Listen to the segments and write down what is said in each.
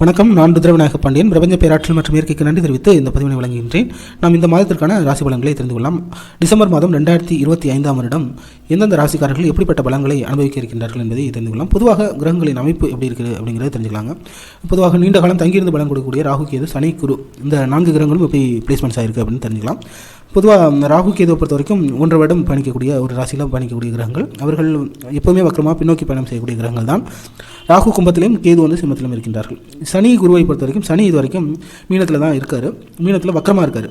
வணக்கம். நான் ருத்ரவிநாயக பாண்டியன். பிரபஞ்ச பேராற்றல் மற்றும் இயற்கைக்கு நன்றி தெரிவித்து இந்த பதிவினை வழங்குகின்றேன். நாம் இந்த மாதத்திற்கான ராசி பலன்களை தெரிந்து கொள்ளலாம். டிசம்பர் மாதம் ரெண்டாயிரத்தி இருபத்தி ஐந்தாம் வருடம் எந்தெந்த ராசிக்காரர்கள் எப்படிப்பட்ட பலன்களை அனுபவிக்க இருக்கின்றார்கள் என்பதை தெரிந்து கொள்ளலாம். பொதுவாக கிரகங்களின் அமைப்பு எப்படி இருக்குது அப்படிங்கிறத தெரிஞ்சுக்கலாங்க. பொதுவாக நீண்ட காலம் தங்கியிருந்து பலன் கொடுக்கக்கூடிய ராகு கேது சனி குரு இந்த நான்கு கிரகங்களும் எப்படி பிளேஸ்மெண்ட்ஸ் ஆயிருக்கு அப்படின்னு தெரிஞ்சுக்கலாம். பொதுவாக ராகு கேதுவை பொறுத்த வரைக்கும் ஒன்றரை வருடம் பயணிக்கக்கூடிய ஒரு ராசியில் பயணிக்கக்கூடிய கிரகங்கள். அவர்கள் எப்போவுமே வக்கரமாக பின்னோக்கி பயணம் செய்யக்கூடிய கிரகங்கள் தான் ராகு கும்பத்திலையும் கேது வந்து சிம்மத்திலும் இருக்கின்றார்கள். சனி குருவை பொறுத்த வரைக்கும் சனி இது வரைக்கும் மீனத்தில் தான் இருக்கார். மீனத்தில் வக்கரமாக இருக்கார்.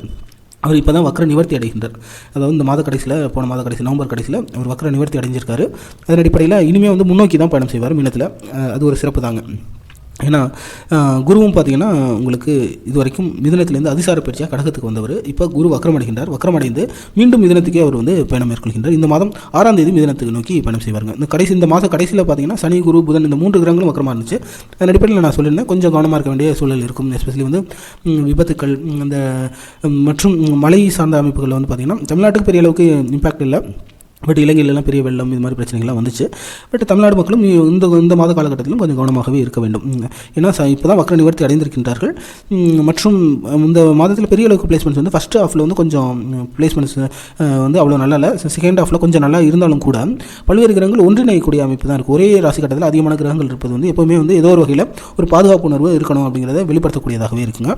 அவர் இப்போ தான் வக்கர நிவர்த்தி அடைகின்றார். அதாவது இந்த மாத கடைசியில் போன மாத கடைசி நவம்பர் கடைசியில் அவர் வக்கர நிவர்த்தி அடைஞ்சிருக்காரு. அதன் அடிப்படையில் இனிமேல் வந்து முன்னோக்கி தான் பயணம் செய்வார் மீனத்தில். அது ஒரு சிறப்பு தாங்க. ஏன்னா குருவும் பார்த்தீங்கன்னா உங்களுக்கு இது வரைக்கும் மிதுனத்திலேருந்து அதிசார பயிற்சியாக கடகத்துக்கு வந்தவர். இப்போ குரு வக்கரமடைகின்றார் வக்கரமடைந்து மீண்டும் மிதனத்துக்கே அவர் வந்து பயணம் மேற்கொள்கின்றார். இந்த மாதம் ஆறாம் தேதி மிதனத்துக்கு நோக்கி பயணம் செய்வாருங்க. இந்த கடைசி இந்த மாதம் கடைசியில் பார்த்தீங்கன்னா சனி குரு புதன் இந்த மூன்று கிரகங்களும் வக்கரமாக இருந்துச்சு. அதன் அடிப்படையில் நான் சொல்லியிருந்தேன். கொஞ்சம் கவனமாக இருக்க வேண்டிய சூழல் இருக்கும். எஸ்பெஷலி வந்து விபத்துக்கள் அந்த மற்றும் மலை சார்ந்த அமைப்புகளில் வந்து பார்த்திங்கன்னா தமிழ்நாட்டுக்கு பெரிய அளவுக்கு இம்பாக்ட் இல்லை. பட் இலங்கையிலலாம் பெரிய வெள்ளம் இது மாதிரி பிரச்சனைகள்லாம் வந்துச்சு. பட் தமிழ்நாடு மக்களும் இந்த இந்த மாத காலகட்டத்திலும் கொஞ்சம் கவனமாகவே இருக்க வேண்டும். ஏன்னா இப்போ தான் வக்கர நிவர்த்தி அடைந்திருக்கின்றார்கள். மற்றும் இந்த மாதத்தில் பெரிய அளவுக்கு பிளேஸ்மெண்ட்ஸ் வந்து ஃபஸ்ட் ஹாஃபில் வந்து கொஞ்சம் பிளேஸ்மெண்ட்ஸ் வந்து அவ்வளோ நல்லா இல்லை. செகண்ட் ஹாஃபில் கொஞ்சம் நல்லா இருந்தாலும் கூட பல்வேறு கிரகங்கள் ஒன்றிணையக்கூடிய அமைப்பு தான் இருக்குது ஒரே ராசி கட்டத்தில் அதிகமான கிரகங்கள் இருப்பது வந்து எப்போவுமே வந்து ஏதோ ஒரு வகையில் ஒரு பாதுகாப்பு உணர்வு இருக்கணும் அப்படிங்கிறத வெளிப்படுத்தக்கூடியதாகவே இருக்குங்க.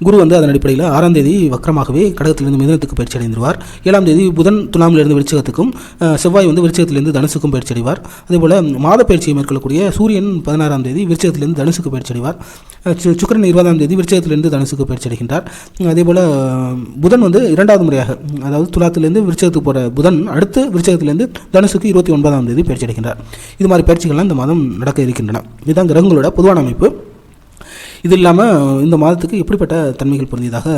குரு வந்து அதன் அடிப்படையில் ஆறாம் தேதி வக்கரமாகவே கடகத்திலிருந்து மிதனத்துக்கு பயிற்சி அடைந்துருவார். ஏழாம் தேதி புதன் துலாமிலிருந்து விருச்சகத்துக்கும் செவ்வாய் வந்து விருச்சகத்திலிருந்து தனுசுக்கும் பயிற்சி அடைவார். அதேபோல் மாத பயிற்சியை மேற்கொள்ளக்கூடிய சூரியன் பதினாறாம் தேதி விருச்சகத்திலிருந்து தனுசுக்கு பயிற்சி அடைவார். சுக்கரன் சு- இருபதாம் தேதி விருச்சகத்திலிருந்து தனுசுக்கு பயிற்சி அடைகின்றார். அதேபோல் புதன் வந்து இரண்டாவது முறையாக அதாவது துலாத்திலிருந்து விருச்சகத்துக்கு போகிற புதன் அடுத்து விருச்சகத்திலிருந்து தனுசுக்கு இருபத்தி ஒன்பதாம் தேதி பயிற்சி அடைகின்றார். இது மாதிரி பயிற்சிகள்லாம் இந்த மாதம் நடக்க இருக்கின்றன. இதுதான் கிரகங்களோட பொதுவான அமைப்பு. இது இல்லாமல் இந்த மாதத்துக்கு எப்படிப்பட்ட தன்மைகள் பொருந்தியதாக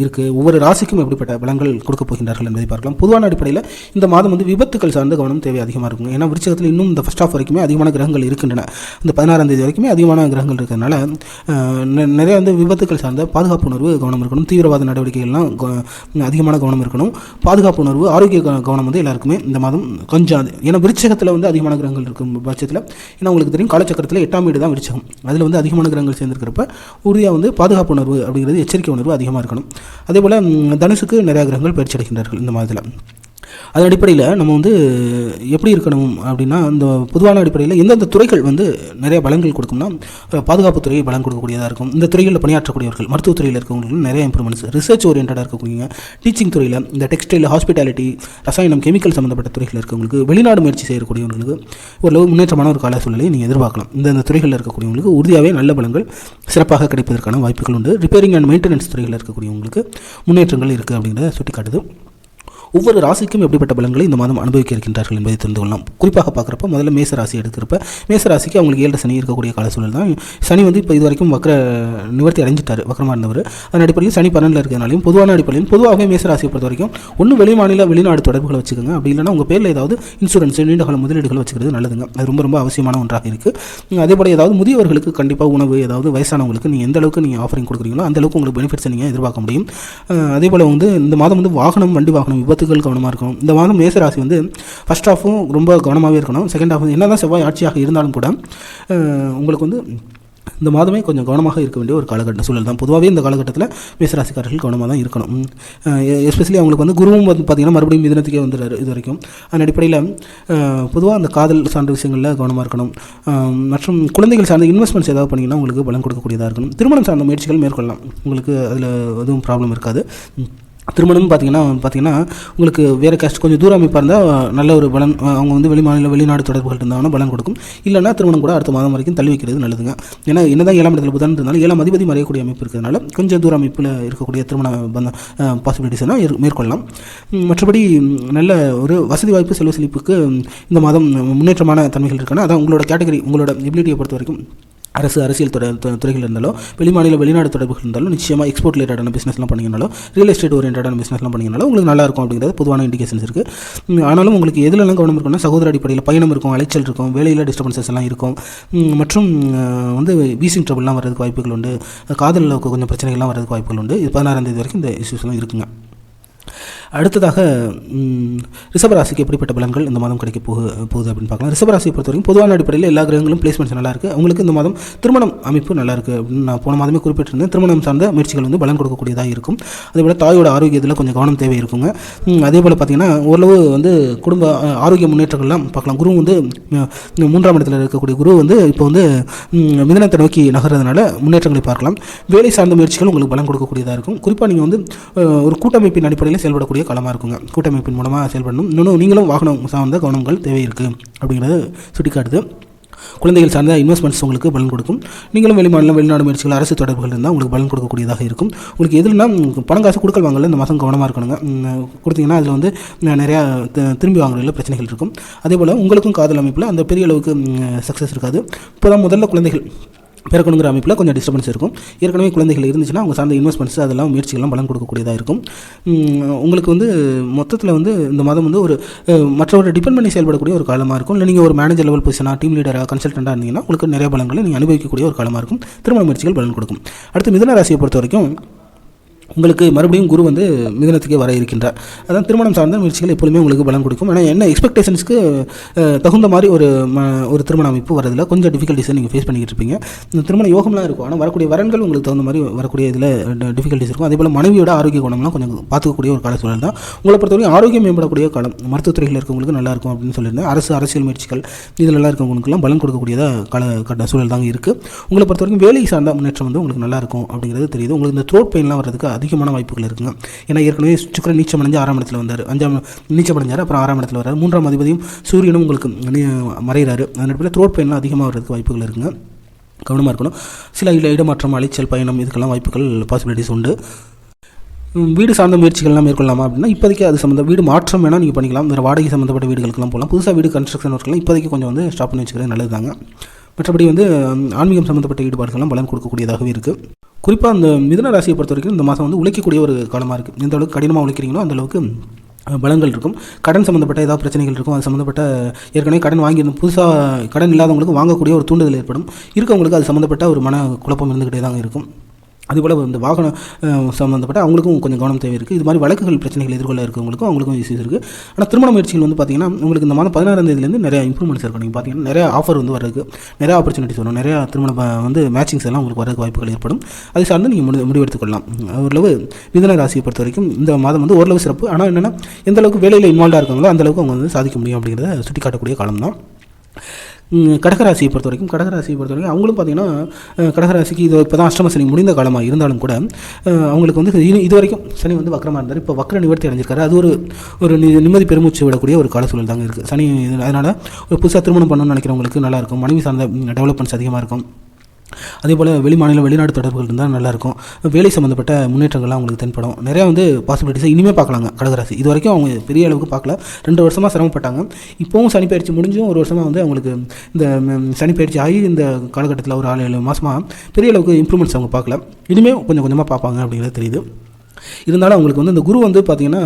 இருக்குது ஒவ்வொரு ராசிக்கும் எப்படிப்பட்ட பலங்கள் கொடுக்க போகின்றார்கள் என்பதை பார்க்கலாம். பொதுவான அடிப்படையில் இந்த மாதம் வந்து விபத்துக்கள் சார்ந்த கவனம் தேவை அதிகமாக இருக்கும் ஏன்னா விருச்சகத்தில் இன்னும் இந்த ஃபஸ்ட் ஆஃப் வரைக்குமே அதிகமான கிரகங்கள் இருக்கின்றன. இந்த பதினாறாம் தேதி வரைக்குமே அதிகமான கிரகங்கள் இருக்கிறதுனால நிறைய வந்து விபத்துக்கள் சார்ந்த பாதுகாப்பு உணர்வு கவனம் இருக்கணும். தீவிரவாத நடவடிக்கைகள்லாம் அதிகமான கவனம் இருக்கணும். பாதுகாப்பு உணர்வு ஆரோக்கிய க- கவனம் வந்து எல்லாருக்குமே இந்த மாதம் கொஞ்சம் ஏன்னா விருச்சகத்தில் வந்து அதிகமான கிரகங்கள் இருக்கும் பட்சத்தில் ஏன்னா உங்களுக்கு தெரியும் காலச்சக்கரத்தில் எட்டாம் வீடு தான் விருச்சகம். அதில் வந்து அதிகமான கிரகங்கள் சேர்ந்துருக்கிறப்ப உறுதியாக வந்து பாதுகாப்பு உணர்வு அப்படிங்கிறது எச்சரிக்கை உணர்வு அதிகமாக இருக்கணும். அதே போல் தனுஷுக்கு தனுசுக்கு நிறைய கிரகங்கள் பயிற்சி அடைகின்றார்கள் இந்த மாதத்தில். அதன் அடிப்படையில் நம்ம வந்து எப்படி இருக்கணும் அப்படின்னா இந்த பொதுவான அடிப்படையில் எந்தெந்த துறைகள் வந்து நிறைய பலங்கள் கொடுக்கும்னா அஹ், பாதுகாப்புத்துறை பலம் கொடுக்கக்கூடியதாக இருக்கும். இந்த துறைகளில் பணியாற்றக்கூடியவர்கள் மருத்துவத்துறையில் இருக்கவங்களுக்கு நிறைய இம்ப்ரூவ்மெண்ட்ஸ் ரிசர்ச் ஓரியன்டாக இருக்கக்கூடிய டீச்சிங் துறையில் இந்த டெக்ஸ்டைல் ஹாஸ்பிட்டாலிட்டி ரசாயனம் கெமிக்கல் சம்மந்தப்பட்ட துறைகளில் இருக்கவங்களுக்கு வெளிநாடு முயற்சி செய்யக்கூடியவங்களுக்கு ஓரளவு முன்னேற்றமான ஒரு கால சூழ்நிலையை நீங்கள் எதிர்பார்க்கலாம். இந்த இந்த துறைகளில் இருக்கக்கூடியவங்களுக்கு உறுதியாகவே நல்ல பலங்கள் சிறப்பாக கிடைப்பதற்கான வாய்ப்புகள் உண்டு. ரிப்பேரிங் அண்ட் மெயின்டெனன்ஸ் துறைகளில் இருக்கக்கூடியவங்களுக்கு முன்னேற்றங்கள் இருக்குது அப்படிங்கிறத சுட்டிக்காட்டுது. ஒவ்வொரு ராசிக்கும் எப்படிப்பட்ட பலன்களை இந்த மாதம் அனுபவிக்க இருக்கின்றார்கள் என்பதை தெரிந்து கொள்ளலாம். குறிப்பாக பார்க்குறப்ப முதல்ல மேச ராசி எடுக்கிறப்ப மேச ராசிக்கு அவங்களுக்கு ஏழு சனி இருக்கக்கூடிய கால சூழல் தான். சனி வந்து இப்போ இது வரைக்கும் வக்கர நிவர்த்தி அடைஞ்சிட்டார் வக்கரமாக இருந்தவர். அதன் அடிப்படையில் சனி பன்னெண்டில் இருக்கிறதுனாலையும் பொதுவான அடிப்படையில் பொதுவாகவே மேச ராசியை பொறுத்த வரைக்கும் ஒன்று வெளி மாநில வெளிநாடு தொடர்புகளை வச்சுக்கோங்க. அப்படி இல்லைனா உங்கள் பேரில் ஏதாவது இன்சூரன்ஸ் நீண்டகால முதலீடுகள் வச்சுக்கிறது நல்லதுங்க. அது ரொம்ப ரொம்ப அவசியமான ஒன்றாக இருக்குது அதே போல் ஏதாவது முதியவர்களுக்கு கண்டிப்பாக உணவு ஏதாவது வயசானவங்களுக்கு நீங்கள் எந்த அளவுக்கு நீங்கள் ஆஃபரிங் கொடுக்குறீங்களோ அந்த அளவுக்கு உங்களுக்கு பெனிஃபிட்ஸை நீங்கள் எதிர்பார்க்க முடியும். அதே போல் வந்து இந்த மாதம் வந்து வாகனம் வண்டி வாகனம் விபத்து கருத்துக்கள் கவனமாக இருக்கணும். இந்த மாதம் மேசராசி வந்து ஃபஸ்ட் ஹாஃபும் ரொம்ப கவனமாகவே இருக்கணும். செகண்ட் ஹாஃப் என்ன தான் செவ்வாய் ஆட்சியாக இருந்தாலும் கூட உங்களுக்கு வந்து இந்த மாதமே கொஞ்சம் கவனமாக இருக்க வேண்டிய ஒரு காலகட்ட சூழல் தான். பொதுவாகவே இந்த காலகட்டத்தில் மேசராசிக்காரர்கள் கவனமாக தான் இருக்கணும். எஸ்பெஷலி அவங்களுக்கு வந்து குருவும் வந்து பார்த்திங்கன்னா மறுபடியும் மிதனத்துக்கே வந்துடுறாரு இது வரைக்கும். அதன் அடிப்படையில் பொதுவாக அந்த காதல் சார்ந்த விஷயங்களில் கவனமாக இருக்கணும். மற்றும் குழந்தைகள் சார்ந்த இன்வெஸ்ட்மெண்ட்ஸ் ஏதாவது பண்ணிங்கன்னா உங்களுக்கு பலன் கொடுக்கக்கூடியதாக இருக்கணும். திருமணம் சார்ந்த முயற்சிகள் மேற்கொள்ளலாம். உங்களுக்கு அதில் எதுவும் ப்ராப்ளம் இருக்காது. திருமணம்னு பார்த்தீங்கன்னா பார்த்தீங்கன்னா உங்களுக்கு வேறு கேஸ்ட் கொஞ்சம் தூர அமைப்பாக இருந்தால் நல்ல ஒரு பலன் அவங்க வந்து வெளி மாநில வெளிநாடு தொடர்புகள் இருந்தாங்கன்னா பலன் கொடுக்கும். இல்லைன்னா திருமணம் கூட அடுத்த மாதம் வரைக்கும் தள்ளி வைக்கிறது நல்லதுங்க. ஏன்னா என்னதான் ஏழாம் இடத்துல புதன் இருந்தாலும் ஏழாம் அதிபதி மறையக்கூடிய அமைப்பு இருக்கிறதுனால கொஞ்சம் தூர அமைப்பில் இருக்கக்கூடிய திருமண பந்த பாசிபிலிட்டிஸ்னால் மேற்கொள்ளலாம். மற்றபடி நல்ல ஒரு வசதி வாய்ப்பு செலவு செழிப்புக்கு இந்த மாதம் முன்னேற்றமான தன்மைகள் இருக்குன்னா அதான் உங்களோட கேட்டகரி உங்களோட எபிலிட்டியை பொறுத்த வரைக்கும். அரசு அரசியல் துறை துறைகள் இருந்தாலும் வெளிமாநில வெளிநாடு தொடர்புகள் இருந்தாலும் நிச்சயமாக எக்ஸ்போர்ட் ரிலேட்டடான பிஸ்னஸ்லாம் பண்ணிங்கனாலும் ரியல் எஸ்டேட் ஓரியன்டான பிஸ்னஸ்லாம் பண்ணிங்கனாலும் உங்களுக்கு நல்லா இருக்கும் அப்படிங்கிறது பொதுவான இண்டிகேஷன்ஸ் இருக்குது ஆனாலும் உங்களுக்கு எதுலலாம் கவனம் இருக்கும்னா சகோதர அடிப்படையில் பயணம் இருக்கும் அலைச்சல் இருக்கும் வேலையில் டிஸ்டர்பன்சஸ் எல்லாம் இருக்கும். மற்றும் வந்து வீசிங் ட்ரபிள்லாம் வர்றதுக்கு வாய்ப்புகள் உண்டு. காதலில் கொஞ்சம் பிரச்சனைகள்லாம் வரதுக்கு வாய்ப்புகள் உண்டு. பதினாறாம் தேதி வரைக்கும் இந்த இஷ்யூஸ்லாம் இருக்குங்க. அடுத்ததாக ம், ரிஷபராசிக்கு எப்படிப்பட்ட பலன்கள் இந்த மாதம் கிடைக்க போகு போகுது அப்படின்னு பார்க்கலாம். ரிஷபராசியை பொறுத்த வரைக்கும் பொதுவான அடிப்படையில் எல்லா கிரகங்களும் பிளேஸ்மெண்ட்ஸ் நல்லா இருக்குது அவங்களுக்கு இந்த மாதம் திருமணம் அமைப்பு நல்லா இருக்குது அப்படின்னு நான் போன மாதமே குறிப்பிட்டிருந்தேன். திருமணம் சார்ந்த முயற்சிகள் வந்து பலன் கொடுக்கக்கூடியதாக இருக்கும். அதேபோல் தாயோட ஆரோக்கியத்தில் கொஞ்சம் கவனம் தேவை இருக்குங்க. அதே போல் பார்த்தீங்கன்னா ஓரளவு வந்து குடும்ப ஆரோக்கிய முன்னேற்றங்கள்லாம் பார்க்கலாம். குரு வந்து மூன்றாம் இடத்துல இருக்கக்கூடிய குரு வந்து இப்போ வந்து மிதனத்தை நோக்கி நகர்றதுனால முன்னேற்றங்களை பார்க்கலாம். வேலை சார்ந்த முயற்சிகள் உங்களுக்கு பலன் கொடுக்கக்கூடியதாக இருக்கும். குறிப்பாக நீங்கள் வந்து ஒரு கூட்டமைப்பின் அடிப்படையில் செயல்படக்கூடிய களமாக இருக்குங்க. கூட்டமைப்பின் மூலமாக செயல்படணும் இன்னொன்று நீங்களும் வாகனம் சார்ந்த கவனங்கள் தேவை இருக்குது அப்படிங்கிறத சுட்டிக்காட்டுது. குழந்தைகள் சார்ந்த இன்வெஸ்ட்மெண்ட்ஸ் உங்களுக்கு பலன் கொடுக்கும். நீங்களும் வெளிமாநிலம் வெளிநாடு முயற்சிகள் அரசு தொடர்புகள் இருந்தால் உங்களுக்கு பலன் கொடுக்கக்கூடியதாக இருக்கும். உங்களுக்கு எதுனா பணம் காசு கொடுக்கல் வாங்கல இந்த மாதம் கவனமாக இருக்கணுங்க. கொடுத்தீங்கன்னா அதில் வந்து நிறையா திரும்பி வாங்குறதுல பிரச்சனைகள் இருக்கும். அதே போல் உங்களுக்கும் காதல் அமைப்பில் அந்த பெரிய அளவுக்கு சக்ஸஸ் இருக்காது. இப்போ தான் முதல்ல குழந்தைகள் பிறக்கணுங்கிற அமைப்பில் கொஞ்சம் டிஸ்டர்பன்ஸ் இருக்கும். ஏற்கனவே குழந்தைகள் இருந்துச்சுன்னா அவங்க சார்ந்த இன்வெஸ்ட்மெண்ட்ஸ் அதெல்லாம் முயற்சிகள்லாம் பலன் கொடுக்கக்கூடியதாக இருக்கும். உங்களுக்கு வந்து மொத்தத்தில் வந்து இந்த மாதம் வந்து ஒரு மற்றவர்கள் மற்றவரை டிபெண்ட் பண்ணி செயல்படக்கூடிய ஒரு காலமாக இருக்கும். இல்லை நீங்கள் ஒரு மேனேஜர் லெவல் பொசிஷனாக டீம் லீடராக கன்சல்டண்ட்டாக இருந்தீங்கன்னா உங்களுக்கு நிறைய பலன்களை நீங்கள் அனுபவிக்கக்கூடிய ஒரு காலமாக இருக்கும். திருமண முயற்சிகள் பலன் கொடுக்கும். அடுத்து மிதன ராசியை பொறுத்த வரைக்கும் உங்களுக்கு மறுபடியும் குரு வந்து மிதனத்துக்கே வர இருக்கின்றார். அதான் திருமணம் சார்ந்த முயற்சிகள் எப்பொழுதுமே உங்களுக்கு பலன் கொடுக்கும். ஆனால் என்ன எக்ஸ்பெக்டேஷன்ஸ்க்கு தகுந்த மாதிரி ஒரு ம ஒரு திருமண அமைப்பு வரதில் கொஞ்சம் டிஃபிகல்ட்டிஸை நீங்கள் ஃபேஸ் பண்ணிக்கிட்டு இருப்பீங்க. இந்த திருமண யோகம்லாம் இருக்கும். ஆனால் வரக்கூடிய வரன்கள் உங்களுக்கு தகுந்த மாதிரி வரக்கூடிய இதில் டிஃபிகல்ட்டிஸ் இருக்கும். அதே போல் மனைவியோட ஆரோக்கிய குணம்லாம் கொஞ்சம் பார்த்துக்கக்கூடிய ஒரு கால சூழல் தான். உங்களை பொறுத்தவரைக்கும் ஆரோக்கியம் மேம்படக்கூடிய காலம். மருத்துவத்துறையில் இருக்கவங்களுக்கு நல்லா இருக்கும் அப்படின்னு சொல்லியிருந்தேன். அரசு அரசியல் முயற்சிகள் இதிலெல்லாம் இருக்கவங்களுக்குலாம் பலன் கொடுக்கக்கூடியதாக கால கட்ட சூழல் தாங்க இருக்குது உங்களை பொறுத்த வரைக்கும் வேலை சார்ந்த முன்னேற்றம் வந்து உங்களுக்கு நல்லாயிருக்கும் அப்படிங்கிறது தெரியுது. உங்களுக்கு இந்த த்ரோட் பெயின்லாம் வர்றதுக்கு அதிகமான வாய்ப்புகள் இருக்குங்க. ஏன்னா ஏற்கனவே சுக்கரன் நீச்சம் அடைஞ்சு ஆறாம் இடத்துல வந்தார். அஞ்சாம் நீச்சம் அடைஞ்சார் அப்புறம் ஆறாம் இடத்துல வராரு மூன்றாம் அதிபதியும் சூரியனும் உங்களுக்கு நீ- மறைகிறாரு அதன் த்ரோட் பெயின்லாம் அதிகமாக வர்றதுக்கு வாய்ப்புகள் இருக்குங்க. கவனமாக இருக்கணும். சில இடமாற்றம் அலைச்சல் பயணம் இதுக்கெல்லாம் வாய்ப்புகள் பாசிபிலிட்டிஸ் உண்டு. வீடு சார்ந்த முயற்சிகள்லாம் மேற்கொள்ளலாமா அப்படின்னா இப்போதைக்கு அது சம்மந்த வீடு மாற்றம் வேணால் நீங்கள் பண்ணிக்கலாம். வேறு வாடகை சம்மந்தப்பட்ட வீடுகளுக்கெல்லாம் போகலாம். புதுசாக வீடு கன்ஸ்ட்ரக்ஷன் ஒர்க்கெல்லாம் இப்போதைக்கு கொஞ்சம் வந்து ஸ்டாப் பண்ணி வச்சுக்கிறது நல்லது தாங்க மற்றபடி வந்து ஆன்மீகம் சம்மந்தப்பட்ட ஈடுபாடுகள்லாம் பலன் கொடுக்கக்கூடியதாகவே இருக்குது குறிப்பாக அந்த மிதன ராசியை பொறுத்த வரைக்கும் இந்த மாதம் வந்து உழைக்கக்கூடிய ஒரு காலமாக இருக்குது எந்த அளவுக்கு கடினமாக உழைக்கிறீங்களோ அந்த அளவுக்கு பலங்கள் இருக்கும். கடன் சம்மந்தப்பட்ட ஏதாவது பிரச்சனைகள் இருக்கும். அது சம்மந்தப்பட்ட ஏற்கனவே கடன் வாங்கியிருந்தோம் புதுசாக கடன் இல்லாதவங்களுக்கு வாங்கக்கூடிய ஒரு தூண்டுதல் ஏற்படும். இருக்கவங்களுக்கு அது சம்மந்தப்பட்ட ஒரு மன குழப்பம் இருந்துக்கிட்டே தான் இருக்கும். அதுபோல் இந்த வாகனம் சம்மந்தப்பட்ட அவங்களுக்கும் கொஞ்சம் கவனம் தேவை இருக்குது இது மாதிரி வழக்குகள் பிரச்சனைகள் எதிர்கொள்ள இருக்கவங்களுக்கும் அவங்களுக்கும் இஷ்யூஸ் இருக்குது ஆனால் திருமண முயற்சிகள் வந்து பார்த்தீங்கன்னா உங்களுக்கு இந்த மாதம் பதினாறாம் தேதியிலேருந்து நிறைய இம்ப்ரூவ்மெண்ட்ஸ் இருக்கும். நீங்கள் பார்த்தீங்கன்னா நிறைய ஆஃபர் வந்து வரதுக்கு நிறைய ஆப்பர்ச்சுனிட்டிஸ் வரும். நிறையா திருமண வந்து மேட்சிங்ஸ் எல்லாம் உங்களுக்கு வரதுக்கு வாய்ப்புகள் ஏற்படும். அது சார்ந்து நீங்கள் முடி முடிவெடுத்துக்கொள்ளலாம். ஓரளவு மிதன ராசியை பொறுத்த வரைக்கும் இந்த மாதம் வந்து ஓரளவு சிறப்பு. ஆனால் என்னென்னா எந்த அளவுக்கு வேலையில் இன்வால்வாக இருக்காங்களோ அந்தளவுக்கு அவங்க வந்து சாதிக்க முடியும் அப்படிங்கிறத சுட்டிக்காட்டக்கூடிய காலம் தான் கடகராசியை பொறுத்த வரைக்கும் கடகராசியை பொறுத்த வரைக்கும் அவங்களும் பார்த்தீங்கன்னா கடகராசிக்கு இது இப்போ தான் அஷ்டம சனி முடிந்த காலமாக இருந்தாலும் கூட அவங்களுக்கு வந்து இது வரைக்கும் சனி வந்து வக்கரமாக இருந்தார். இப்போ வக்கர நிவர்த்தி அடைஞ்சிருக்காரு. அது ஒரு ஒரு நி- நிம்மதி பெருமூச்சு விடக்கூடிய ஒரு கால சூழல் தாங்க இருக்குது சனி அதனால் ஒரு புதுசாக திருமணம் பண்ணணும்னு நினைக்கிறவங்களுக்கு நல்லாயிருக்கும் மனைவி சார்ந்த டெவலப்மெண்ட்ஸ் அதிகமாக இருக்கும். அதே போல் வெளி மாநில வெளிநாடு தொடர்புகள் இருந்தால் நல்லாயிருக்கும் வேலை சம்மந்தப்பட்ட முன்னேற்றங்கள்லாம் அவங்களுக்கு தென்படும். நிறையா வந்து பாசிபிலிட்டிஸை இனிமேல் பார்க்கலாங்க கடகராசி இது வரைக்கும் அவங்க பெரிய அளவுக்கு பார்க்கல. ரெண்டு வருஷமாக சிரமப்பட்டாங்க. இப்போவும் சனி பயிற்சி முடிஞ்சும் ஒரு வருஷமாக வந்து அவங்களுக்கு இந்த ம், சனி பயிற்சி ஆகி இந்த காலகட்டத்தில் ஒரு ஆறு ஏழு மாதமாக பெரிய அளவுக்கு இம்ப்ரூவ்மெண்ட்ஸ் அவங்க பார்க்கல. இனிமேல் கொஞ்சம் கொஞ்சமாக பார்ப்பாங்க அப்படிங்கிறது தெரியுது. இருந்தாலும் அவங்களுக்கு வந்து இந்த குரு வந்து பார்த்திங்கன்னா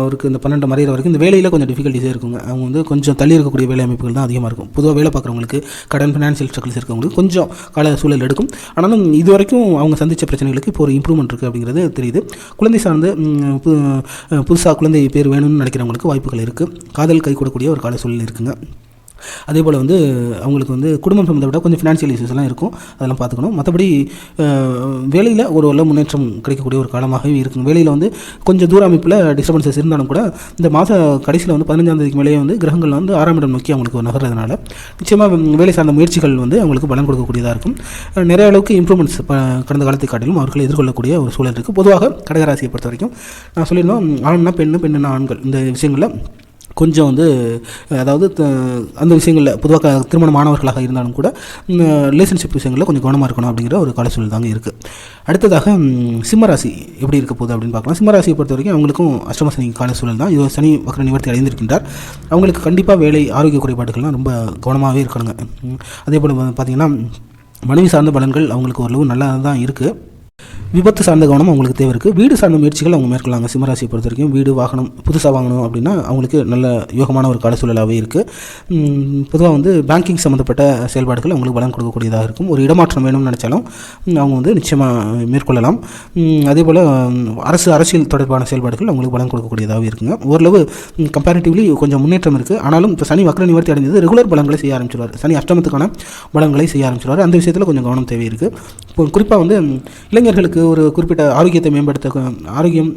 அவருக்கு இந்த பன்னெண்டு மறைகிற வரைக்கும் இந்த வேலையில் கொஞ்சம் டிஃபிகல்ட்டிஸே இருக்குங்க. அவங்க வந்து கொஞ்சம் தள்ளி இருக்கக்கூடிய வேலை அமைப்புகள் தான் அதிகமாக இருக்கும். பொதுவாக வேலை பார்க்குறவங்களுக்கு கடன் ஃபினான்ஷியல் ஸ்ட்ரகிள்ஸ் இருக்கவங்களுக்கு கொஞ்சம் கால சூழல் எடுக்கும். ஆனாலும் இது வரைக்கும் அவங்க சந்தித்த பிரச்சனைகளுக்கு இப்போ ஒரு இம்ப்ரூவ்மெண்ட் இருக்குது அப்படிங்கிறது தெரியுது. குழந்தை சார்ந்து புதுசாக குழந்தை பேர் வேணும்னு நினைக்கிறவங்களுக்கு வாய்ப்புகள் இருக்குது காதல் கை கூடக்கூடிய ஒரு கால சூழல் இருக்குங்க. அதே போல் வந்து அவங்களுக்கு வந்து குடும்பம் சம்மந்தப்பட்ட கொஞ்சம் ஃபினான்ஷியல் இஷ்யூஸ்லாம் இருக்கும். அதெல்லாம் பார்த்துக்கணும். மற்றபடி வேலையில் ஒரு நல்ல முன்னேற்றம் கிடைக்கக்கூடிய ஒரு காலமாகவே இருக்கும். வேலையில் வந்து கொஞ்சம் தூர அமைப்பில் டிஸ்டர்பன்சஸ் இருந்தாலும் கூட இந்த மாத கடைசியில் வந்து பதினஞ்சாம் தேதிக்கு மேலேயே வந்து கிரகங்கள் வந்து ஆறாம் இடம் நோக்கி அவங்களுக்கு நகர்றதுனால நிச்சயமாக வேலை சார்ந்த முயற்சிகள் வந்து அவங்களுக்கு பலன் கொடுக்கக்கூடியதாக இருக்கும். நிறைய அளவுக்கு இம்ப்ரூவ்மெண்ட்ஸ் கடந்த காலத்தை காட்டிலும் அவர்கள் எதிர்கொள்ளக்கூடிய ஒரு சூழல் இருக்குது பொதுவாக கடகராசியை பொறுத்த வரைக்கும் நான் சொல்லியிருந்தோம் ஆண்னா பெண்ணு பெண்ணுன்னா ஆண்கள். இந்த விஷயங்களில் கொஞ்சம் வந்து அதாவது த- அந்த விஷயங்களில் பொதுவாக திருமண மாணவர்களாக இருந்தாலும் கூட ரிலேஷன்ஷிப் விஷயங்களில் கொஞ்சம் கவனமாக இருக்கணும் அப்படிங்கிற ஒரு கால சூழல் தாங்க இருக்குது அடுத்ததாக சிம்மராசி எப்படி இருக்க போகுது அப்படின்னு பார்க்கலாம். சிம்மராசியை பொறுத்த வரைக்கும் அவங்களுக்கும் அஷ்டம சனி கால சூழல் தான். இது சனி வக்கர நிவர்த்தி அடைந்திருக்கின்றார். அவங்களுக்கு கண்டிப்பாக வேலை ஆரோக்கிய குறைபாடுகள்லாம் ரொம்ப கவனமாகவே இருக்கணுங்க. அதே போல் பார்த்தீங்கன்னா பார்த்திங்கன்னா மனைவி சார்ந்த பலன்கள் அவங்களுக்கு ஓரளவு நல்லா தான் இருக்குது விபத்து சார்ந்த கவனம் அவங்களுக்கு தேவை இருக்குது வீடு சார்ந்த முயற்சிகள் அவங்க மேற்கொள்ளாங்க. சிம்மராசியை பொறுத்த வரைக்கும் வீடு வாகனம் புதுசாக வாங்கணும் அப்படின்னா அவங்களுக்கு நல்ல யோகமான ஒரு கால சூழலாகவே இருக்குது பொதுவாக வந்து பேங்கிங் சம்மந்தப்பட்ட செயல்பாடுகள் அவங்களுக்கு பலன் கொடுக்கக்கூடியதாக இருக்கும். ஒரு இடமாற்றம் வேணும்னு நினச்சாலும் அவங்க வந்து நிச்சயமாக மேற்கொள்ளலாம். அதே போல் அரசு அரசியல் தொடர்பான செயல்பாடுகள் அவங்களுக்கு பலன் கொடுக்கக்கூடியதாகவே இருக்குங்க. ஓரளவு கம்பேரிட்டிவ்லி கொஞ்சம் முன்னேற்றம் இருக்குது ஆனாலும் இப்போ சனி வக்ர நிவர்த்தி அடைஞ்சது ரெகுலர் பலன்களை செய்ய ஆரம்பிச்சிருவார். சனி அஷ்டமத்துக்கான பலன்களை செய்ய ஆரம்பிச்சிருவார். அந்த விஷயத்தில் கொஞ்சம் கவனம் தேவை இருக்குது இப்போ குறிப்பாக வந்து இளைஞர்களுக்கு இளைஞர்களுக்கு ஒரு குறிப்பிட்ட ஆரோக்கியத்தை மேம்படுத்த ஆரோக்கியம்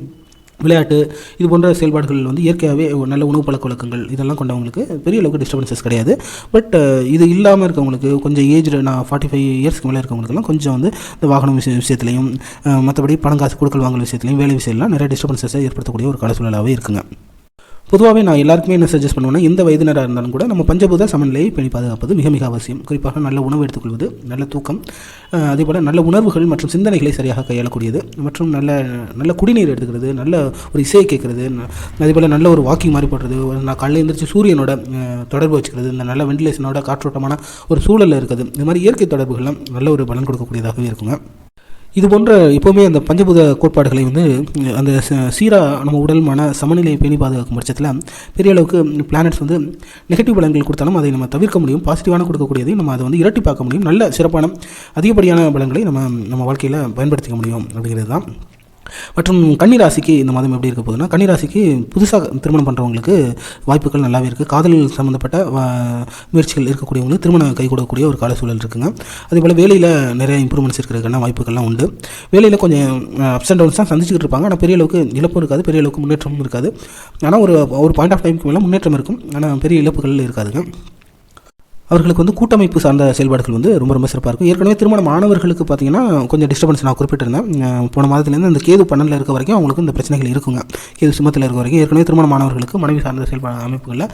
விளையாட்டு இது போன்ற செயல்பாடுகள் வந்து இயற்கையாகவே நல்ல உணவு பழக்க வழக்கங்கள் இதெல்லாம் கொண்டவங்களுக்கு பெரிய அளவுக்கு டிஸ்டர்பன்சஸ் கிடையாது. பட் இது இல்லாமல் இருக்கவங்களுக்கு கொஞ்சம் ஏஜில் நான் ஃபார்ட்டி ஃபைவ் இயர்ஸ்க்கு மேலே இருக்கவங்களுக்குலாம் கொஞ்சம் வந்து இந்த வாகனம் விஷய விஷயத்துலையும் மற்றபடி பணம் காசு கொடுக்கல் வாங்கல் விஷயத்துலையும் வேலை விஷயம்லாம் நிறைய டிஸ்டர்பன்சஸை ஏற்படுத்தக்கூடிய ஒரு கால சூழலாகவே இருக்குங்க. பொதுவாகவே நான் எல்லாருக்குமே என்ன சஜஸ்ட் பண்ணுவேன்னா எந்த வயதினராக இருந்தாலும் கூட நம்ம பஞ்சபூத சமநிலையை பேணி பாதுகாப்பது மிக மிக அவசியம். குறிப்பாக நல்ல உணவு எடுத்துக்கொள்வது நல்ல தூக்கம் அதே போல் நல்ல உணர்வுகள் மற்றும் சிந்தனைகளை சரியாக கையாளக்கூடியது மற்றும் நல்ல நல்ல குடிநீர் எடுத்துக்கிறது நல்ல ஒரு இசையை கேட்குறது அதே போல் நல்ல ஒரு வாக்கிங் மாதிரி போடுறது ஒரு நான் காலையில் எழுந்திரிச்சு சூரியனோட தொடர்பு வச்சுக்கிறது இந்த நல்ல வெண்டிலேஷனோட காற்றோட்டமான ஒரு சூழலில் இருக்குது இந்த மாதிரி இயற்கை தொடர்புகள்லாம் நல்ல ஒரு பலன் கொடுக்கக்கூடியதாகவே இருக்குங்க. இது போன்ற எப்போவுமே அந்த பஞ்சபூத கோட்பாடுகளை வந்து அந்த ச- சீரா நம்ம உடல் மன சமநிலையை பேணி பாதுகாக்கும் பட்சத்தில் பெரிய அளவுக்கு பிளானட்ஸ் வந்து நெகட்டிவ் பலன்கள் கொடுத்தாலும் அதை நம்ம தவிர்க்க முடியும் பாசிட்டிவான கொடுக்கக்கூடியதை நம்ம அதை வந்து இரட்டி பார்க்க முடியும். நல்ல சிறப்பான அதிகப்படியான பலன்களை நம்ம நம்ம வாழ்க்கையில் பயன்படுத்திக்க முடியும் அப்படிங்கிறது தான் மற்றும் கன்னிராசிக்கு இந்த மாதம் எப்படி இருக்க போகுதுன்னா கன்னிராசிக்கு புதுசாக திருமணம் பண்ணுறவங்களுக்கு வாய்ப்புகள் நல்லாவே இருக்குது காதல் சம்மந்தப்பட்ட முயற்சிகள் இருக்கக்கூடியவங்களுக்கு திருமணம் கை கொடுக்கக்கூடிய ஒரு கால சூழல் இருக்குங்க. அதே போல் வேலையில் நிறைய இம்ப்ரூவ்மெண்ட்ஸ் இருக்கிறதுக்கான வாய்ப்புகள்லாம் உண்டு. வேலையில் கொஞ்சம் அப்ஸ் அண்ட் டவுன்ஸ் தான் சந்திச்சுக்கிட்டு இருப்பாங்க. ஆனால் பெரிய அளவுக்கு இழப்பும் இருக்காது பெரிய அளவுக்கு முன்னேற்றமும் இருக்காது. ஆனால் ஒரு ஒரு பாயிண்ட் ஆஃப் டைமுக்கு மேலே முன்னேற்றம் இருக்கும். ஆனால் பெரிய இழப்புகள் இருக்காதுங்க. அவர்களுக்கு வந்து கூட்டமைப்பு சார்ந்த செயல்பாடுகள் வந்து ரொம்ப ரொம்ப சிறப்பாக இருக்கும். ஏற்கனவே திருமண மாணவர்களுக்கு பார்த்தீங்கன்னா கொஞ்சம் டிஸ்டர்பன்ஸ் நான் குறிப்பிட்டிருந்தேன். போன மாதத்துலேருந்து அந்த கேது பன்னெண்டில் இருக்க வரைக்கும் அவங்களுக்கு இந்த பிரச்சனைகள் இருக்குங்க. கேது சிம்மத்தில் இருக்க வரைக்கும் ஏற்கனவே திருமண மாணவர்களுக்கு மனைவி சார்ந்த செயல்பாடு அமைப்புகளில்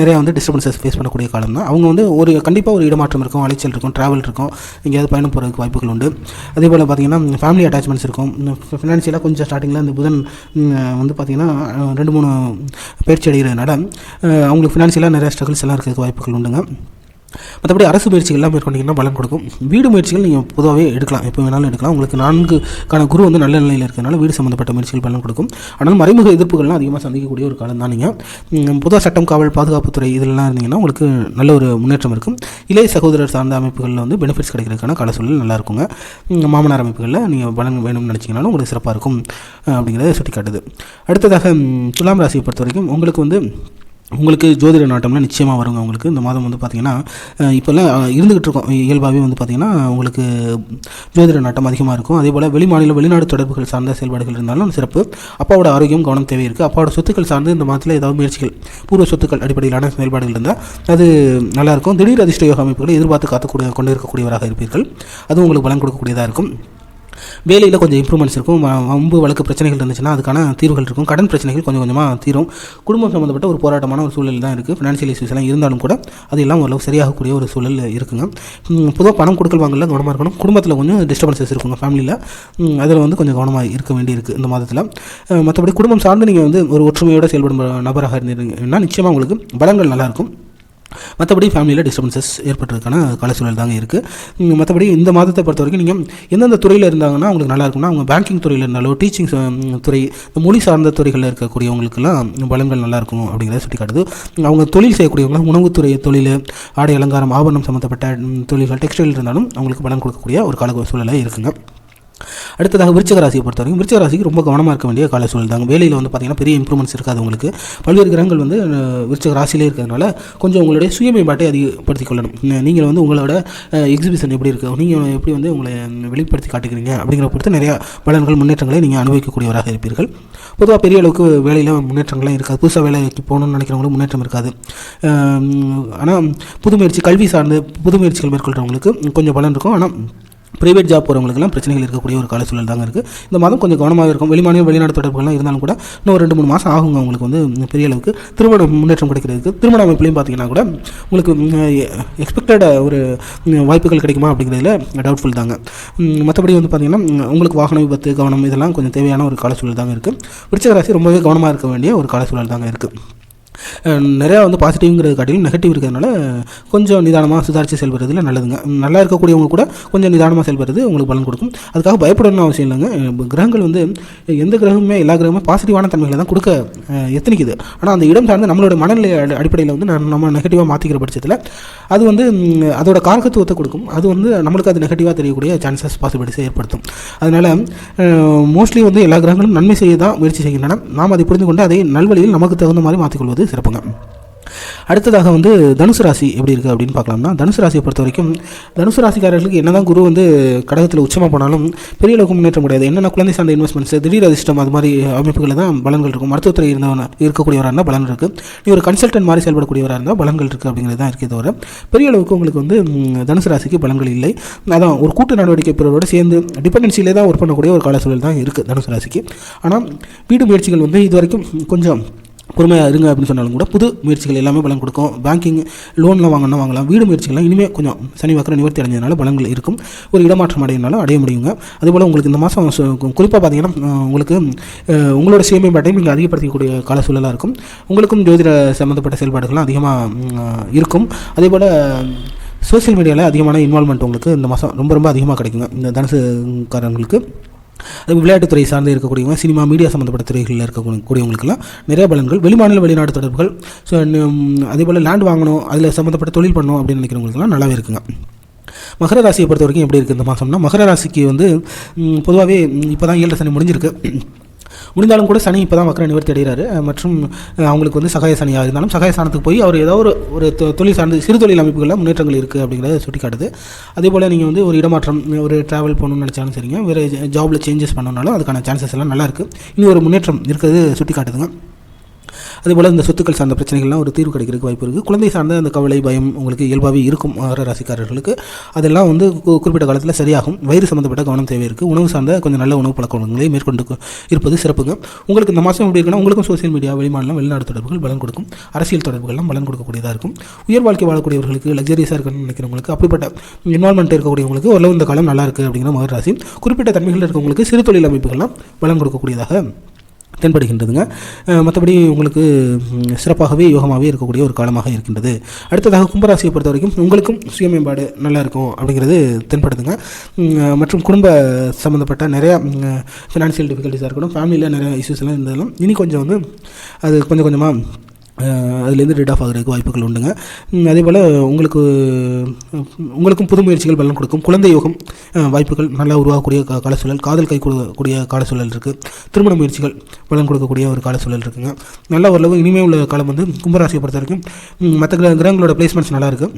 நிறையா வந்து டிஸ்டர்பன்சஸ் ஃபேஸ் பண்ணக்கூடிய காலம் தான். அவங்க வந்து ஒரு கண்டிப்பாக ஒரு இடமாற்றம் இருக்கும் அலைச்சல் இருக்கும் ட்ராவல் இருக்கும். எங்கேயாவது பயணம் போகிறதுக்கு வாய்ப்புகள் உண்டு. அதே போல் பார்த்தீங்கன்னா ஃபேமிலி அட்டாச்மெண்ட்ஸ் இருக்கும். ஃபினான்ஷியலாக கொஞ்சம் ஸ்டார்டிங்கில் இந்த புதன் வந்து பார்த்திங்கன்னா ரெண்டு மூணு பயிற்சி அடைகிறதுனால அவங்களுக்கு ஃபினான்ஷியலாக நிறைய ஸ்ட்ரகிள்ஸ் எல்லாம் இருக்கிறதுக்கு வாய்ப்புகள் உண்டுங்க. மற்றபடி அரசு முயற்சிகள்லாம் மேற்கொண்டீங்கன்னா பலன் கொடுக்கும். வீடு முயற்சிகள் நீங்கள் பொதுவாகவே எடுக்கலாம். எப்போ வேணாலும் எடுக்கலாம். உங்களுக்கு நான்குக்கான குரு வந்து நல்ல நிலையில் இருக்கிறதுனால வீடு சம்மந்தப்பட்ட முயற்சிகள் பலன் கொடுக்கும். ஆனால் மறைமுக எதிர்ப்புகள்லாம் அதிகமாக சந்திக்கக்கூடிய ஒரு காலம் தான் நீங்கள் பொதுவாக சட்டம் காவல் பாதுகாப்புத்துறை இதெல்லாம் இருந்தீங்கன்னா உங்களுக்கு நல்ல ஒரு முன்னேற்றம் இருக்கும். இளைய சகோதரர் சார்ந்த அமைப்புகளில் வந்து பெனிஃபிட்ஸ் கிடைக்கிறதுக்கான கால சூழல் நல்லா இருக்குங்க. மாமனார் அமைப்புகளில் நீங்கள் பலன் வேணும்னு நினச்சிங்கனாலும் உங்களுக்கு சிறப்பாக இருக்கும் அப்படிங்கிறத சுட்டி காட்டுது அடுத்ததாக துலாம் ராசியை பொறுத்த வரைக்கும் உங்களுக்கு வந்து உங்களுக்கு ஜோதிட நாட்டம்லாம் நிச்சயமாக வருங்க உங்களுக்கு. இந்த மாதம் வந்து பார்த்திங்கன்னா இப்போல்லாம் இருந்துகிட்டு இருக்கோம். இயல்பாகவே வந்து பார்த்திங்கன்னா உங்களுக்கு ஜோதிட நாட்டம் அதிகமாக இருக்கும். அதே போல் வெளிமாநில வெளிநாடு தொடர்புகள் சார்ந்த செயல்பாடுகள் இருந்தாலும் சிறப்பு. அப்பாவோட ஆரோக்கியம் கவனம் தேவை இருக்குது அப்பாவோட சொத்துக்கள் சார்ந்து இந்த மாதத்தில் ஏதாவது முயற்சிகள் பூர்வ சொத்துக்கள் அடிப்படையிலான செயல்பாடுகள் இருந்தால் அது நல்லாயிருக்கும் திடீர் அதிர்ஷ்ட யோக அமைப்புகளை எதிர்பார்த்து காத்துக்கூடிய கொண்டு இருக்கக்கூடியவராக இருப்பீர்கள். அதுவும் உங்களுக்கு பலன் கொடுக்கக்கூடியதாக இருக்கும். வேலையில் கொஞ்சம் இம்ப்ரூவ்மெண்ட்ஸ் இருக்கும். வம்பு வழக்கு பிரச்சனைகள் இருந்துச்சுன்னா அதுக்கான தீர்வுகள் இருக்கும். கடன் பிரச்சனைகள் கொஞ்சம் கொஞ்சமாக தீரும். குடும்பம் சம்மந்தப்பட்ட ஒரு போராட்டமான ஒரு சூழல் தான் இருக்குது ஃபினான்ஷியல் இஷ்யூஸ் எல்லாம் இருந்தாலும் கூட அது எல்லாம் ஓரளவு சரியாகக்கூடிய ஒரு சூழல் இருக்குங்க. பொதுவாக பணம் கொடுக்கல் வாங்கல கவனமாக இருக்கணும். குடும்பத்தில் கொஞ்சம் டிஸ்டர்பன்சஸ் இருக்குங்க ஃபேமிலியில் அதில் வந்து கொஞ்சம் கவனமாக இருக்க வேண்டியிருக்கு இந்த மாதத்தில். மற்றபடி குடும்பம் சார்ந்து நீங்கள் வந்து ஒரு ஒற்றுமையோடு செயல்படும் நபராக இருந்தீங்கன்னா நிச்சயமாக உங்களுக்கு பலங்கள் நல்லாயிருக்கும் மற்றபடி ஃபேமிலியில் டிஸ்டர்பன்சஸ் ஏற்பட்டிருக்கான கால தாங்க இருக்குது மற்றபடி இந்த மாதத்தை பொறுத்த வரைக்கும் நீங்கள் எந்தெந்த துறையில் இருந்தாங்கன்னா உங்களுக்கு நல்லா இருக்கும்னா அவங்க பேங்கிங் துறையில் இருந்தாலோ டீச்சிங் துறை இந்த மொழி சார்ந்த துறைகளில் இருக்கக்கூடியவங்களுக்கெல்லாம் பலங்கள் நல்லாயிருக்கும் அப்படிங்கிறத சுட்டி காட்டுது அவங்க தொழில் செய்யக்கூடியவங்களாம் உணவுத்துறை தொழில் ஆடை அலங்காரம் ஆபரணம் சம்மந்தப்பட்ட தொழில்கள் டெக்ஸ்டைல் இருந்தாலும் அவங்களுக்கு பலன் கொடுக்கக்கூடிய ஒரு கால சூழலாக இருக்குங்க. அடுத்ததாக விருச்சக ராசியை பொறுத்த வரைக்கும் விருச்சக ராசிக்கு ரொம்ப கவனமாக இருக்க வேண்டிய கால சூழல் தாங்க. வேலையில் வந்து பார்த்தீங்கன்னா பெரிய இம்ப்ரூவ்மெண்ட்ஸ் இருக்காது உங்களுக்கு. பல்வேறு கிரகங்கள் வந்து விருச்சக ராசியிலே இருக்கிறதுனால கொஞ்சம் உங்களுடைய சுய மேம்பாட்டை அதிகப்படுத்திக் கொள்ளணும் நீங்கள் வந்து உங்களோட எக்ஸிபிஷன் எப்படி இருக்கு நீங்கள் எப்படி வந்து உங்களை வெளிப்படுத்தி காட்டுக்கிறீங்க அப்படிங்கிற பொறுத்து நிறையா பலன்கள் முன்னேற்றங்களை நீங்கள் அனுபவிக்கக்கூடியவராக இருப்பீர்கள். பொதுவாக பெரிய அளவுக்கு வேலையில் முன்னேற்றங்கள்லாம் இருக்காது. புதுசாக வேலைக்கு போகணும்னு நினைக்கிறவங்களுக்கு முன்னேற்றம் இருக்காது. ஆனால் புது முயற்சி கல்வி சார்ந்து புது முயற்சிகள் மேற்கொள்கிறவங்களுக்கு கொஞ்சம் பலன் இருக்கும். ஆனால் ப்ரைவேட் ஜாப் போகிறவங்களுக்குலாம் பிரச்சனைகள் இருக்கக்கூடிய ஒரு கால சூழல் தாங்க இருக்குது இந்த மாதம் கொஞ்சம் கவனமாக இருக்கும். வெளிமாநில வெளிநாடு தொடர்புகள்லாம் இருந்தாலும் கூட இன்னும் ரெண்டு மூணு மாதம் ஆகுங்க உங்களுக்கு வந்து பெரிய அளவுக்கு. திருமண முன்னேற்றம் கிடைக்கிறதுக்கு. திருமண அமைப்புலையும் பார்த்தீங்கன்னா கூட உங்களுக்கு எக்ஸ்பெக்டட் ஒரு வாய்ப்புகள் கிடைக்குமா அப்படிங்கிறதுல டவுட்ஃபுல் தாங்க. மற்றபடி வந்து பார்த்தீங்கன்னா உங்களுக்கு வாகன விபத்து கவனம் இதெல்லாம் கொஞ்சம் தேவையான ஒரு கால சூழல் தாங்க இருக்குது விருச்சிக ராசி ரொம்பவே கவனமாக இருக்க வேண்டிய ஒரு கால சூழல் தாங்க இருக்குது நிறையா வந்து பாசிட்டிவ்ங்கிறது காட்டிலும் நெகட்டிவ் இருக்கிறதுனால கொஞ்சம் நிதானமாக சுதாரித்து செயல்படுறதுல நல்லதுங்க. நல்லா இருக்கக்கூடியவங்க கூட கொஞ்சம் நிதானமாக செயல்படுறது உங்களுக்கு பலன் கொடுக்கும். அதுக்காக பயப்படணும்னு அவசியம் இல்லைங்க. கிரகங்கள் வந்து எந்த கிரகமுமே எல்லா கிரகமுமே பாசிட்டிவான தன்மைகளை தான் கொடுக்க எத்தனைக்குது எத்தனிக்குது. ஆனால் அந்த இடம் சார்ந்து நம்மளோட மனநிலை அடிப்படையில் வந்து நம்ம- நம்ம நெகட்டிவாக மாற்றிக்கிற பட்சத்தில் அது வந்து அதோட காரகத்துவத்தை கொடுக்கும். அது வந்து நம்மளுக்கு அது நெகட்டிவாக தெரியக்கூடிய சான்சஸ் பாசிபிலிட்டிஸை ஏற்படுத்தும். அதனால் மோஸ்ட்லி வந்து எல்லா கிரகங்களும் நன்மை செய்ய தான் முயற்சி செய்கின்றன. நாம் அதை புரிந்து கொண்டு அதை நல்வழியில் நமக்கு தகுந்த மாதிரி மாற்றிக்கொள்வது சிறப்புங்க. அடுத்ததாக வந்து தனுசு ராசி எப்படி இருக்குது அப்படின்னு பார்க்கலாம்னா தனுசு ராசியை பொறுத்த வரைக்கும் தனுசு ராசிக்காரர்களுக்கு என்னதான் குரு வந்து கடகத்தில் உச்சமாக போனாலும் பெரிய அளவுக்கு முன்னேற்றம் கிடையாது. என்னென்ன குழந்தை சார்ந்த இன்வெஸ்ட்மெண்ட்ஸ் திடீர் அதிர்ஷ்டம் அது மாதிரி அமைப்புகளில் தான் பலன்கள் இருக்கும். மருத்துவத்துறை இருந்தவன இருக்கக்கூடியவராக இருந்தால் பலன் இருக்குது நீ ஒரு கன்சல்டன்ட் மாதிரி செயல்படக்கூடியவராக இருந்தால் பலன்கள் இருக்குது அப்படிங்கிறது தான் இருக்கே தவிர பெரிய அளவுக்கு உங்களுக்கு வந்து தனுசு ராசிக்கு பலன்கள் இல்லை. அதான் ஒரு கூட்டு நடவடிக்கை பிறரோடு சேர்ந்து டிபெண்டன்சியிலே தான் ஒர்க் பண்ணக்கூடிய ஒரு கால சூழல் தான் இருக்குது தனுசு ராசிக்கு. ஆனால் வீடு முயற்சிகள் வந்து இது வரைக்கும் கொஞ்சம் பொறுமையாக இருங்க அப்படின்னு சொன்னாலும் கூட புது முயற்சிகள் எல்லாமே பலன் கொடுக்கும். பேங்கிங் லோன்லாம் வாங்கணும் வாங்கலாம். வீடு முயற்சிகள்லாம் இனிமேல் கொஞ்சம் சனி வாக்கிற நிவர்த்தி அடைஞ்சதுனால பலன்கள் இருக்கும். ஒரு இடமாற்றம் அடையினாலும் அடைய முடியுங்க. அதேபோல் உங்களுக்கு இந்த மாதம் குறிப்பாக பார்த்தீங்கன்னா உங்களுக்கு உங்களோட சேமிப்பாட்டையும் நீங்கள் அதிகப்படுத்திக்கக்கூடிய கால சூழலாக இருக்கும். உங்களுக்கும் ஜோதிட சம்மந்தப்பட்ட செயல்பாடுகள்லாம் அதிகமாக இருக்கும். அதேபோல் சோஷியல் மீடியாவில் அதிகமான இன்வால்மெண்ட் உங்களுக்கு இந்த மாதம் ரொம்ப ரொம்ப அதிகமாக கிடைக்குங்க. இந்த தனுசுக்காரங்களுக்கு அது விளையாட்டுத்துறை சார்ந்து இருக்கக்கூடியவங்க சினிமா மீடியா சம்மந்தப்பட்ட துறைகளில் இருக்கக்கூடியவங்களுக்கெல்லாம் நிறைய பலன்கள். வெளிமாநில வெளிநாடு தொடர்புகள் ஸோ அதே போல் லேண்ட் வாங்கணும் அதில் சம்மந்தப்பட்ட தொழில் பண்ணணும் அப்படின்னு நினைக்கிறவங்களுக்குலாம் நல்லாவே இருக்குங்க. மகர ராசியை பொறுத்த வரைக்கும் எப்படி இருக்குது இந்த மாதம்னா மகர ராசிக்கு வந்து பொதுவாகவே இப்போ தான் ஏழரை சனி முடிஞ்சிருக்கு. முடிந்தாலும் கூட சனி இப்போ தான் வக்கர நிவர்த்தி அடைகிறாரு. மற்றும் அவங்களுக்கு வந்து சகாய சனியாக இருந்தாலும் சகாய ஸ்தானத்துக்கு போய் அவர் ஏதோ ஒரு ஒரு தொ- தொழில் சார்ந்து சிறு தொழில் அமைப்புகளில் முன்னேற்றங்கள் இருக்குது அப்படிங்கிறத சுட்டிக்காட்டுது. அதே போல் நீங்கள் வந்து ஒரு இடமாற்றம் ஒரு ட்ராவல் போகணும்னு நினச்சாலும் சரிங்க. வேறு ஜாபில் சேஞ்சஸ் பண்ணணும்னாலும் அதுக்கான சான்சஸ் எல்லாம் நல்லாயிருக்கு இன்னும் ஒரு முன்னேற்றம் இருக்கிறது சுட்டி காட்டுதுங்க அதேபோல் இந்த சொத்துக்கள் சார்ந்த பிரச்சனைகள்லாம் ஒரு தீர்வு கிடைக்கிறதுக்கு வாய்ப்பு இருக்குது. குழந்தை சார்ந்த அந்த கவலை பயம் உங்களுக்கு இயல்பாகவே இருக்கும் மகர ராசிக்காரர்களுக்கு. அதெல்லாம் வந்து கு- குறிப்பிட்ட காலத்தில் சரியாகும். வயிறு சம்மந்தப்பட்ட கவனம் தேவை இருக்குது. உணவு சார்ந்த கொஞ்சம் நல்ல உணவு பழக்க வழக்கங்களை மேற்கொண்டு இருப்பது சிறப்புங்க. உங்களுக்கு இந்த மாதம் எப்படி இருக்குன்னா உங்களுக்கும் சோசியல் மீடியா வெளிமாநிலம் வெளிநாடு தொடர்புகள் பலன் கொடுக்கும். அரசியல் தொடர்புகள்லாம் பலன் கொடுக்கக்கூடியதாக இருக்கும். உயர் வாழ்க்கை வாழக்கூடியவர்களுக்கு லக்ஸரியஸாக இருக்கணும்னு நினைக்கிறவங்களுக்கு அப்படிப்பட்ட இன்வால்மெண்ட் இருக்கக்கூடியவங்களுக்கு ஓரளவு இந்த காலம் நல்லா இருக்குது அப்படிங்கிற மகர ராசி. குறிப்பிட்ட தன்மைகள் இருக்கவங்களுக்கு சிறு தொழில் அமைப்புகள்லாம் பலன் கொடுக்கக்கூடியதாக தென்படுகின்றதுங்க. மற்றபடி உங்களுக்கு சிறப்பாகவே யோகமாகவே இருக்கக்கூடிய ஒரு காலமாக இருக்கின்றது. அடுத்ததாக கும்பராசியை பொறுத்த வரைக்கும் உங்களுக்கும் சுய மேம்பாடு நல்லா இருக்கும் அப்படிங்கிறது தென்படுதுங்க மற்றும் குடும்ப சம்மந்தப்பட்ட நிறையா ஃபினான்ஷியல் டிஃபிகல்ட்டிஸாக இருக்கட்டும் ஃபேமிலியில் நிறைய இஷ்யூஸ்லாம் எல்லாம் இருந்தாலும் இனி கொஞ்சம் வந்து அது கொஞ்சம் கொஞ்சமாக அதுலேருந்து ரிட் ஆஃப் ஆகிறதுக்கு வாய்ப்புகள் உண்டுங்க. அதே போல் உங்களுக்கு உங்களுக்கும் புது முயற்சிகள் பலன் கொடுக்கும். குழந்தை யோகம் வாய்ப்புகள் நல்லா உருவாகக்கூடிய கா- கால காதல் கை கொடுக்கக்கூடிய காலச்சூழல் இருக்குது திருமண முயற்சிகள் பலன் கொடுக்கக்கூடிய ஒரு காலச்சூழல் இருக்குங்க. நல்ல ஓரளவு இனிமே உள்ள காலம் வந்து கும்பராசியை பொறுத்த வரைக்கும் மற்ற கிரகங்களோட பிளேஸ்மெண்ட்ஸ் நல்லாயிருக்கு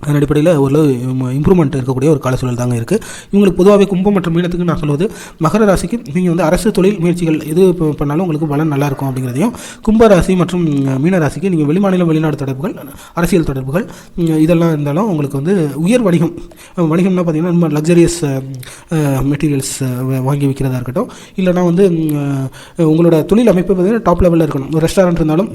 அதன் அடிப்படையில் ஓரளவு இம்ப்ரூவ்மெண்ட் இருக்கக்கூடிய ஒரு கால சூழல் தாங்க இருக்குது இவங்களுக்கு பொதுவாகவே கும்பம் மற்றும் மீனத்துக்கு நான் சொல்வது மகர ராசிக்கு நீங்கள் வந்து அரசு தொழில் முயற்சிகள் எது இப்போ பண்ணாலும் உங்களுக்கு பலன் நல்லாயிருக்கும் அப்படிங்கிறதையும் கும்ப ராசி மற்றும் மீன ராசிக்கு நீங்கள் வெளிமாநில வெளிநாடு தொடர்புகள் அரசியல் தொடர்புகள் இதெல்லாம் இருந்தாலும் உங்களுக்கு வந்து உயர் வணிகம் வணிகம்னா பார்த்திங்கன்னா ரொம்ப லக்ஸரியஸ் மெட்டீரியல்ஸ் வாங்கி விற்கிறதா இருக்கட்டும். இல்லைனா வந்து உங்களோட தொழில் அமைப்பு பார்த்திங்கன்னா டாப் லெவலில் இருக்கணும். ஒரு ரெஸ்டாரண்ட் இருந்தாலும்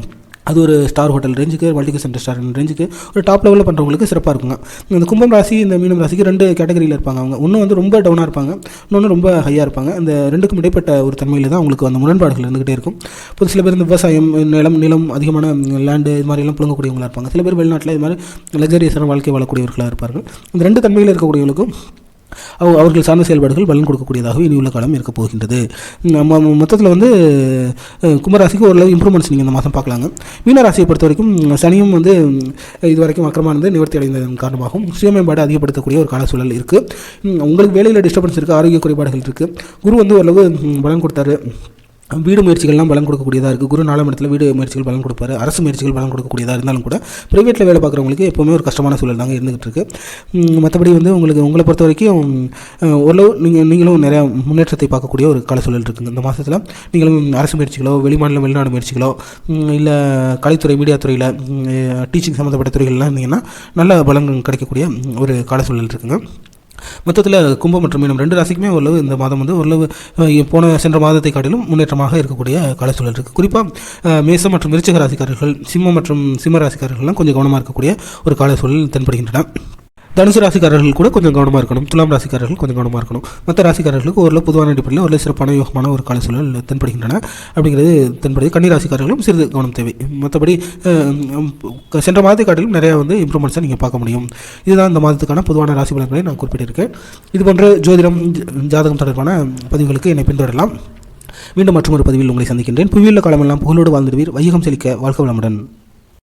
அது ஒரு ஸ்டார் ஹோட்டல் ரேஞ்சுக்கு மல்டிகேஷன் ரெஸ்டாரண்ட் ரேஞ்சுக்கு ஒரு டாப் லெவலில் பண்ணுறவங்களுக்கு சிறப்பாக இருக்குங்க. இந்த கும்பம் ராசி இந்த மீனம் ராசிக்கு ரெண்டு கேட்டகரியில் இருப்பாங்க அவங்க. ஒன்று வந்து ரொம்ப டவுனாக இருப்பாங்க இன்னொன்று ரொம்ப ஹையாக இருப்பாங்க. இந்த ரெண்டுக்கும் இடைப்பட்ட ஒரு தன்மையில் தான் அவங்களுக்கு அந்த முரண்பாடுகள் இருந்துகிட்டே இருக்கும். இப்போ சில பேர் இந்த விவசாயம் நிலம் நிலம் அதிகமான லேண்டு இது மாதிரிலாம் புழங்கக்கூடியவங்களா இருப்பாங்க. சில பேர் வெளிநாட்டில் இது மாதிரி லக்ஸரியஸான வாழ்க்கை வாழக்கூடியவர்களாக இருப்பார்கள். இந்த ரெண்டு தன்மையில் இருக்கக்கூடியவங்களுக்கும் அவர்கள் சார்ந்த செயல்பாடுகள் பலன் கொடுக்கக்கூடியதாகவே இனி உள்ள காலம் இருக்க போகின்றது. நம்ம மொத்தத்தில் வந்து கும்பராசிக்கு ஓரளவு இம்ப்ரூவ்மெண்ட்ஸ் நீங்கள் இந்த மாதம் பார்க்கலாங்க. மீனராசியை பொறுத்த வரைக்கும் சனியும் வந்து இதுவரைக்கும் இது வரைக்கும் இருந்து நிவர்த்தி அடைந்ததன் காரணமாகவும் சுயமேம்பாடு அதிகப்படுத்தக்கூடிய ஒரு கால சூழல் இருக்குது உங்களுக்கு வேலையில் டிஸ்டர்பன்ஸ் இருக்குது ஆரோக்கிய குறைபாடுகள் இருக்குது குரு வந்து ஓரளவு பலன் கொடுத்தாரு. வீடு முயற்சிகள்லாம் பலன் கொடுக்கக்கூடியதாக இருக்குது குரு நாலாம் இடத்துல வீடு முயற்சிகள் பலன் கொடுப்பாரு. அரசு முயற்சிகள் பலன் கொடுக்கக்கூடியதாக இருந்தாலும் கூட ப்ரைவேட்டில் வேலை பார்க்குறவங்களுக்கு எப்போவுமே ஒரு கஷ்டமான சூழல் தாங்க இருந்துகிட்டு இருக்குது மற்றபடி வந்து உங்களுக்கு உங்களை பொறுத்த வரைக்கும் ஓரளவு நீங்கள் நீங்களும் நிறையா முன்னேற்றத்தை பார்க்கக்கூடிய ஒரு கால சூழல் இருக்குங்க. இந்த மாதத்தில் நீங்களும் அரசு முயற்சிகளோ வெளிமாநில வெளிநாடு முயற்சிகளோ இல்லை கலைத்துறை மீடியா துறையில் டீச்சிங் சம்மந்தப்பட்ட துறைகள்லாம் இருந்தீங்கன்னா நல்ல பலன் கிடைக்கக்கூடிய ஒரு கால சூழல் இருக்குங்க. மொத்தத்தில் கும்பம் மற்றும் மீனம் ரெண்டு ராசிக்குமே ஓரளவு இந்த மாதம் வந்து ஓரளவு போன சென்ற மாதத்தை காட்டிலும் முன்னேற்றமாக இருக்கக்கூடிய காலச்சூழல் இருக்குது குறிப்பாக மேசம் மற்றும் விருச்சிக ராசிக்காரர்கள் சிம்மம் மற்றும் சிம்ம ராசிக்காரர்கள்லாம் கொஞ்சம் கவனமாக இருக்கக்கூடிய ஒரு காலச்சூழல் தென்படுகின்றன. தனுசு ராசிக்காரர்கள் கூட கொஞ்சம் கவனமாக இருக்கணும். துலாம் ராசிக்காரர்கள் கொஞ்சம் கவனமாக இருக்கணும். மற்ற ராசிக்காரர்களுக்கு ஓரளவு பொதுவான அடிப்படையில் ஒரு சிறப்பான யோகமான ஒரு கால சூழல் தென்படுகின்றன. அப்படிங்கிறது தென்படுது கன்னி ராசிக்காரர்களும் சிறிது கவனம் தேவை. மற்றபடி சென்ற மாதத்தை காட்டிலும் நிறையா வந்து இம்ப்ரூவ்மெண்ட்ஸை நீங்கள் பார்க்க முடியும். இதுதான் இந்த மாதத்துக்கான பொதுவான ராசி பலன்களை நான் குறிப்பிட்டிருக்கேன். இது போன்ற ஜோதிடம் ஜாதகம் தொடர்பான பதிவுகளுக்கு என்னை பின்தொடரலாம். மீண்டும் மற்றொரு பதிவில் உங்களை சந்திக்கின்றேன். புவியுள்ள காலமெல்லாம் புகழோடு வாழ்ந்துடுவீர். வையகம் செழிக்க வாழ்க வளமுடன்.